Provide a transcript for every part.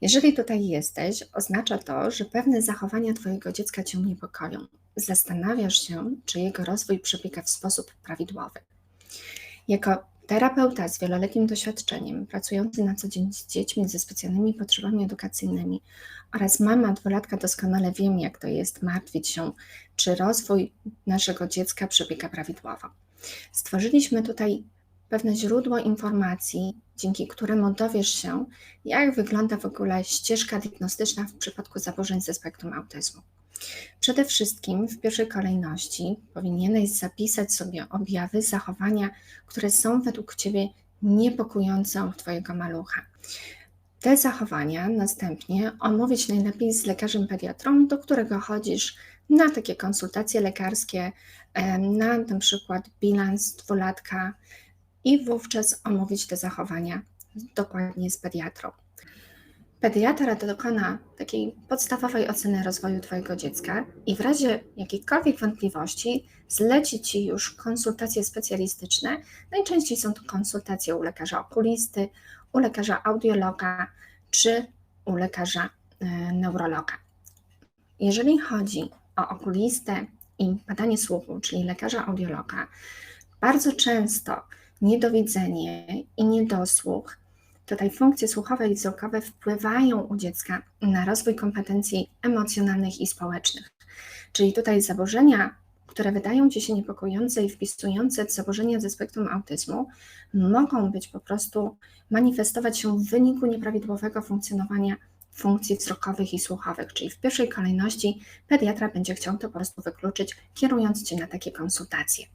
Jeżeli tutaj jesteś, oznacza to, że pewne zachowania Twojego dziecka Cię niepokoją. Zastanawiasz się, czy jego rozwój przebiega w sposób prawidłowy. Jako terapeuta z wieloletnim doświadczeniem, pracujący na co dzień z dziećmi ze specjalnymi potrzebami edukacyjnymi oraz mama dwulatka doskonale wiem, jak to jest martwić się, czy rozwój naszego dziecka przebiega prawidłowo. Stworzyliśmy tutaj pewne źródło informacji, dzięki któremu dowiesz się, jak wygląda w ogóle ścieżka diagnostyczna w przypadku zaburzeń ze spektrum autyzmu. Przede wszystkim w pierwszej kolejności powinieneś zapisać sobie objawy, zachowania, które są według Ciebie niepokojące u Twojego malucha. Te zachowania następnie omówić najlepiej z lekarzem pediatrą, do którego chodzisz na takie konsultacje lekarskie, na na przykład bilans dwulatka i wówczas omówić te zachowania dokładnie z pediatrą. Pediatra dokona takiej podstawowej oceny rozwoju Twojego dziecka i w razie jakichkolwiek wątpliwości zleci Ci już konsultacje specjalistyczne. Najczęściej są to konsultacje u lekarza okulisty, u lekarza audiologa czy u lekarza e, neurologa. Jeżeli chodzi o okulistę i badanie słuchu, czyli lekarza audiologa, bardzo często niedowidzenie i niedosłuch, tutaj funkcje słuchowe i wzrokowe wpływają u dziecka na rozwój kompetencji emocjonalnych i społecznych. Czyli tutaj zaburzenia, które wydają Ci się niepokojące i wpisujące w zaburzenia ze spektrum autyzmu, mogą być po prostu manifestować się w wyniku nieprawidłowego funkcjonowania funkcji wzrokowych i słuchowych, czyli w pierwszej kolejności pediatra będzie chciał to po prostu wykluczyć, kierując Cię na takie konsultacje.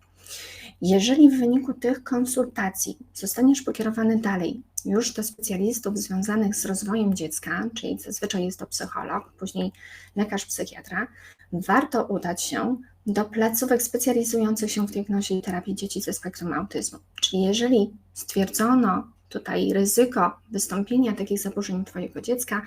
Jeżeli w wyniku tych konsultacji zostaniesz pokierowany dalej już do specjalistów związanych z rozwojem dziecka, czyli zazwyczaj jest to psycholog, później lekarz psychiatra, warto udać się do placówek specjalizujących się w diagnozie i terapii dzieci ze spektrum autyzmu. Czyli jeżeli stwierdzono tutaj ryzyko wystąpienia takich zaburzeń Twojego dziecka,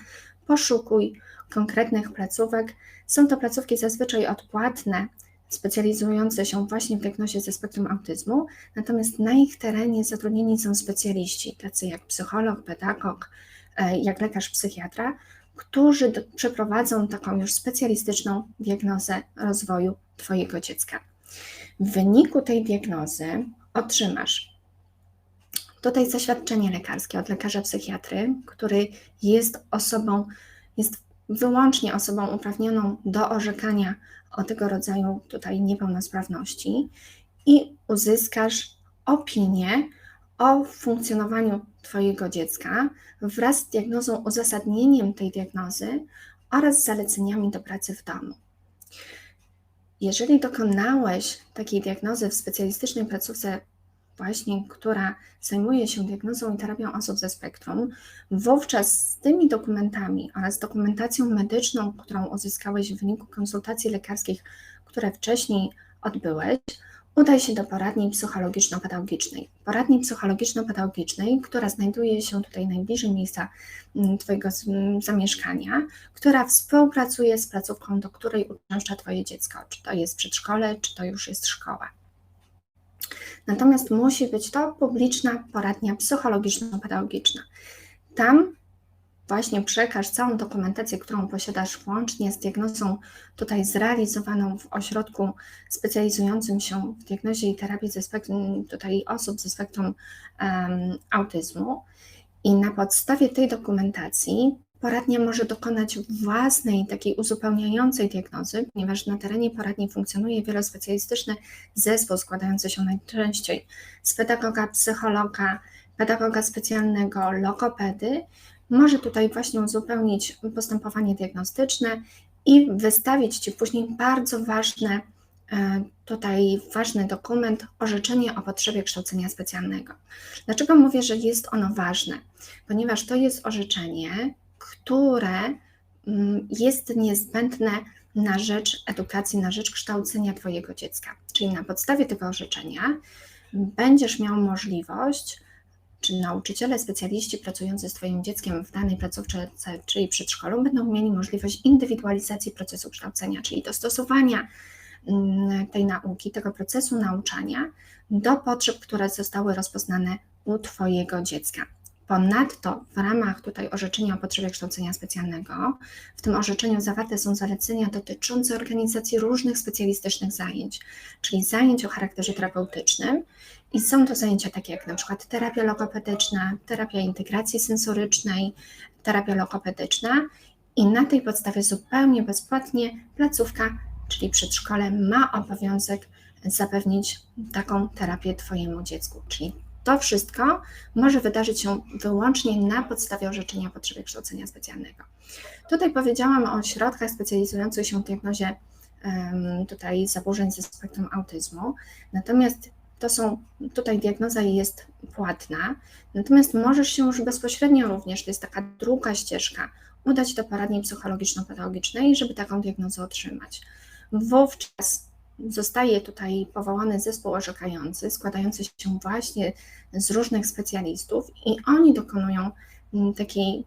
poszukuj konkretnych placówek. Są to placówki zazwyczaj odpłatne, specjalizujące się właśnie w diagnozie ze spektrum autyzmu, natomiast na ich terenie zatrudnieni są specjaliści, tacy jak psycholog, pedagog, e, jak lekarz psychiatra, którzy do, przeprowadzą taką już specjalistyczną diagnozę rozwoju Twojego dziecka. W wyniku tej diagnozy otrzymasz tutaj zaświadczenie lekarskie od lekarza psychiatry, który jest osobą, jest wyłącznie osobą uprawnioną do orzekania o tego rodzaju tutaj niepełnosprawności i uzyskasz opinię o funkcjonowaniu Twojego dziecka wraz z diagnozą, uzasadnieniem tej diagnozy oraz zaleceniami do pracy w domu. Jeżeli dokonałeś takiej diagnozy w specjalistycznej placówce właśnie, która zajmuje się diagnozą i terapią osób ze spektrum, wówczas z tymi dokumentami oraz dokumentacją medyczną, którą uzyskałeś w wyniku konsultacji lekarskich, które wcześniej odbyłeś, udaj się do poradni psychologiczno-pedagogicznej. Poradni psychologiczno-pedagogicznej, która znajduje się tutaj najbliżej miejsca mm, Twojego mm, zamieszkania, która współpracuje z placówką, do której uczęszcza Twoje dziecko, czy to jest przedszkole, czy to już jest szkoła. Natomiast musi być to publiczna poradnia psychologiczno-pedagogiczna. Tam właśnie przekaż całą dokumentację, którą posiadasz włącznie z diagnozą tutaj zrealizowaną w ośrodku specjalizującym się w diagnozie i terapii ze spektrum, tutaj osób ze spektrum um, autyzmu. I na podstawie tej dokumentacji Poradnia może dokonać własnej, takiej uzupełniającej diagnozy, ponieważ na terenie poradni funkcjonuje wielospecjalistyczny zespół składający się najczęściej z pedagoga, psychologa, pedagoga specjalnego, logopedy. Może tutaj właśnie uzupełnić postępowanie diagnostyczne i wystawić Ci później bardzo ważne, e, tutaj ważny dokument, orzeczenie o potrzebie kształcenia specjalnego. Dlaczego mówię, że jest ono ważne? Ponieważ to jest orzeczenie, które mm, jest niezbędne na rzecz edukacji, na rzecz kształcenia Twojego dziecka. Czyli na podstawie tego orzeczenia będziesz miał możliwość, czy nauczyciele, specjaliści pracujący z Twoim dzieckiem w danej placówce, czyli przedszkolu, będą mieli możliwość indywidualizacji procesu kształcenia, czyli dostosowania mm, tej nauki, tego procesu nauczania do potrzeb, które zostały rozpoznane u Twojego dziecka. Ponadto w ramach tutaj orzeczenia o potrzebie kształcenia specjalnego, w tym orzeczeniu zawarte są zalecenia dotyczące organizacji różnych specjalistycznych zajęć, czyli zajęć o charakterze terapeutycznym. I są to zajęcia takie jak na przykład terapia logopedyczna, terapia integracji sensorycznej, terapia logopedyczna. I na tej podstawie zupełnie bezpłatnie placówka, czyli przedszkole ma obowiązek zapewnić taką terapię Twojemu dziecku, czyli to wszystko może wydarzyć się wyłącznie na podstawie orzeczenia o potrzebie kształcenia specjalnego. Tutaj powiedziałam o środkach specjalizujących się w diagnozie tutaj zaburzeń ze spektrum autyzmu, natomiast to są, tutaj diagnoza jest płatna, natomiast możesz się już bezpośrednio również, to jest taka druga ścieżka, udać do poradni psychologiczno-pedagogicznej, żeby taką diagnozę otrzymać. Wówczas zostaje tutaj powołany zespół orzekający, składający się właśnie z różnych specjalistów, i oni dokonują mm, takiej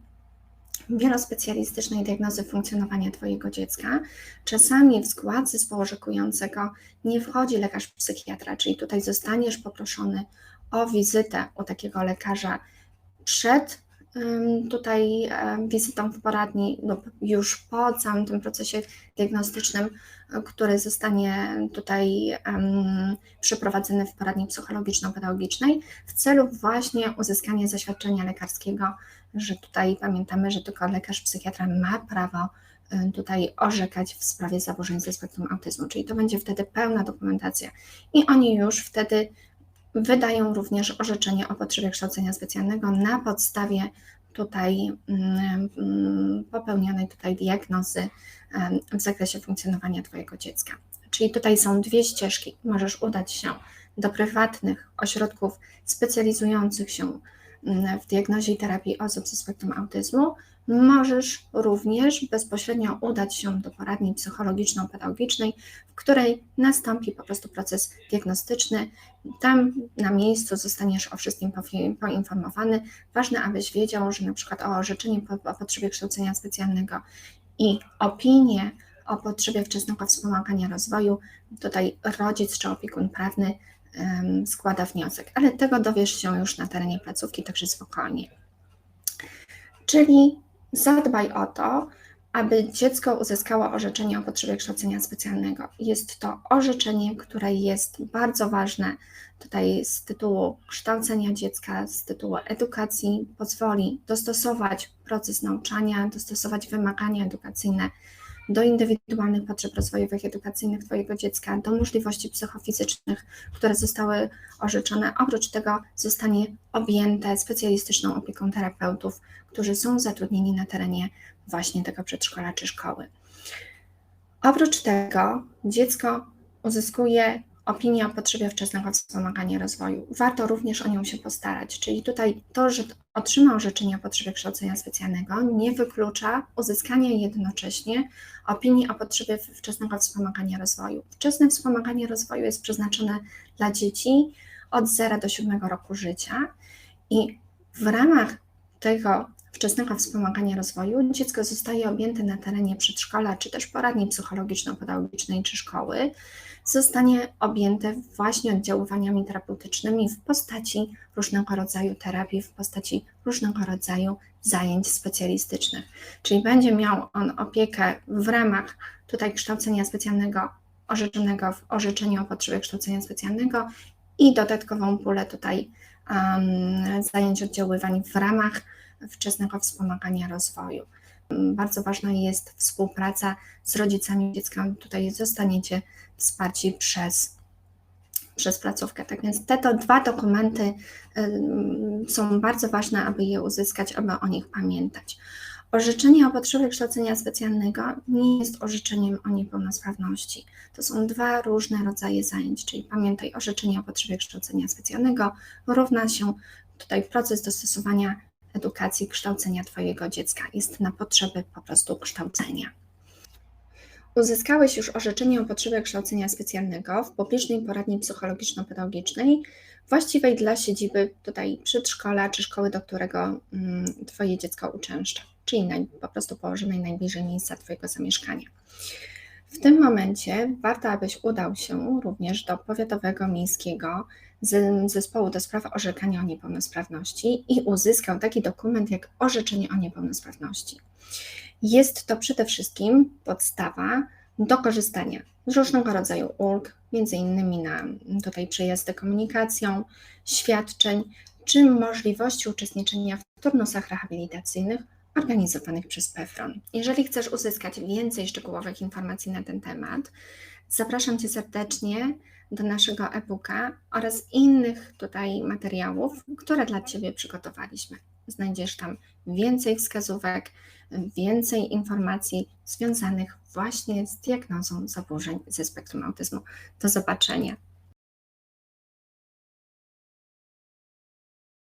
wielospecjalistycznej diagnozy funkcjonowania Twojego dziecka. Czasami w skład zespołu orzekującego nie wchodzi lekarz psychiatra, czyli tutaj zostaniesz poproszony o wizytę u takiego lekarza przed tutaj wizytą w poradni lub już po całym tym procesie diagnostycznym, który zostanie tutaj przeprowadzony w poradni psychologiczno-pedagogicznej w celu właśnie uzyskania zaświadczenia lekarskiego, że tutaj pamiętamy, że tylko lekarz psychiatra ma prawo tutaj orzekać w sprawie zaburzeń ze spektrum autyzmu, czyli to będzie wtedy pełna dokumentacja. I oni już wtedy wydają również orzeczenie o potrzebie kształcenia specjalnego na podstawie tutaj mm, mm, popełnionej tutaj diagnozy w zakresie funkcjonowania Twojego dziecka. Czyli tutaj są dwie ścieżki. Możesz udać się do prywatnych ośrodków specjalizujących się w diagnozie i terapii osób ze spektrum autyzmu, możesz również bezpośrednio udać się do poradni psychologiczno-pedagogicznej, w której nastąpi po prostu proces diagnostyczny. Tam na miejscu zostaniesz o wszystkim poinformowany. Ważne, abyś wiedział, że na przykład o orzeczeniu o potrzebie kształcenia specjalnego i opinię o potrzebie wczesnego wspomagania rozwoju, tutaj rodzic czy opiekun prawny składa wniosek, ale tego dowiesz się już na terenie placówki, także spokojnie. Czyli Zadbaj o to, aby dziecko uzyskało orzeczenie o potrzebie kształcenia specjalnego. Jest to orzeczenie, które jest bardzo ważne tutaj z tytułu kształcenia dziecka, z tytułu edukacji, pozwoli dostosować proces nauczania, dostosować wymagania edukacyjne do indywidualnych potrzeb rozwojowych, edukacyjnych Twojego dziecka, do możliwości psychofizycznych, które zostały orzeczone. Oprócz tego zostanie objęte specjalistyczną opieką terapeutów, którzy są zatrudnieni na terenie właśnie tego przedszkola czy szkoły. Oprócz tego dziecko uzyskuje opinię o potrzebie wczesnego wspomagania rozwoju. Warto również o nią się postarać, czyli tutaj to, że otrzyma orzeczenie o potrzebie kształcenia specjalnego, nie wyklucza uzyskania jednocześnie opinii o potrzebie wczesnego wspomagania rozwoju. Wczesne wspomaganie rozwoju jest przeznaczone dla dzieci od 0 do 7 roku życia i w ramach tego wczesnego wspomagania rozwoju dziecko zostaje objęte na terenie przedszkola, czy też poradni psychologiczno-pedagogicznej, czy szkoły, zostanie objęte właśnie oddziaływaniami terapeutycznymi w postaci różnego rodzaju terapii, w postaci różnego rodzaju zajęć specjalistycznych. Czyli będzie miał on opiekę w ramach tutaj kształcenia specjalnego orzeczonego w orzeczeniu o potrzebie kształcenia specjalnego i dodatkową pulę tutaj um, zajęć oddziaływań w ramach wczesnego wspomagania rozwoju. Bardzo ważna jest współpraca z rodzicami dziecka. Tutaj zostaniecie wsparci przez, przez placówkę. Tak więc te to dwa dokumenty są bardzo ważne, aby je uzyskać, aby o nich pamiętać. Orzeczenie o potrzebie kształcenia specjalnego nie jest orzeczeniem o niepełnosprawności. To są dwa różne rodzaje zajęć, czyli pamiętaj, orzeczenie o potrzebie kształcenia specjalnego równa się tutaj proces dostosowania edukacji, kształcenia Twojego dziecka. Jest na potrzeby po prostu kształcenia. Uzyskałeś już orzeczenie o potrzebie kształcenia specjalnego w publicznej poradni psychologiczno-pedagogicznej, właściwej dla siedziby tutaj przedszkola czy szkoły, do którego mm, Twoje dziecko uczęszcza, czyli naj, po prostu położonej najbliżej miejsca Twojego zamieszkania. W tym momencie warto, abyś udał się również do powiatowego, miejskiego z zespołu do spraw orzekania o niepełnosprawności i uzyskał taki dokument jak orzeczenie o niepełnosprawności. Jest to przede wszystkim podstawa do korzystania z różnego rodzaju ulg, między innymi na tutaj przejazdy komunikacją, świadczeń, czy możliwości uczestniczenia w turnusach rehabilitacyjnych organizowanych przez PEFRON. Jeżeli chcesz uzyskać więcej szczegółowych informacji na ten temat, zapraszam Cię serdecznie do naszego e-booka oraz innych tutaj materiałów, które dla Ciebie przygotowaliśmy. Znajdziesz tam więcej wskazówek, więcej informacji związanych właśnie z diagnozą zaburzeń ze spektrum autyzmu. Do zobaczenia.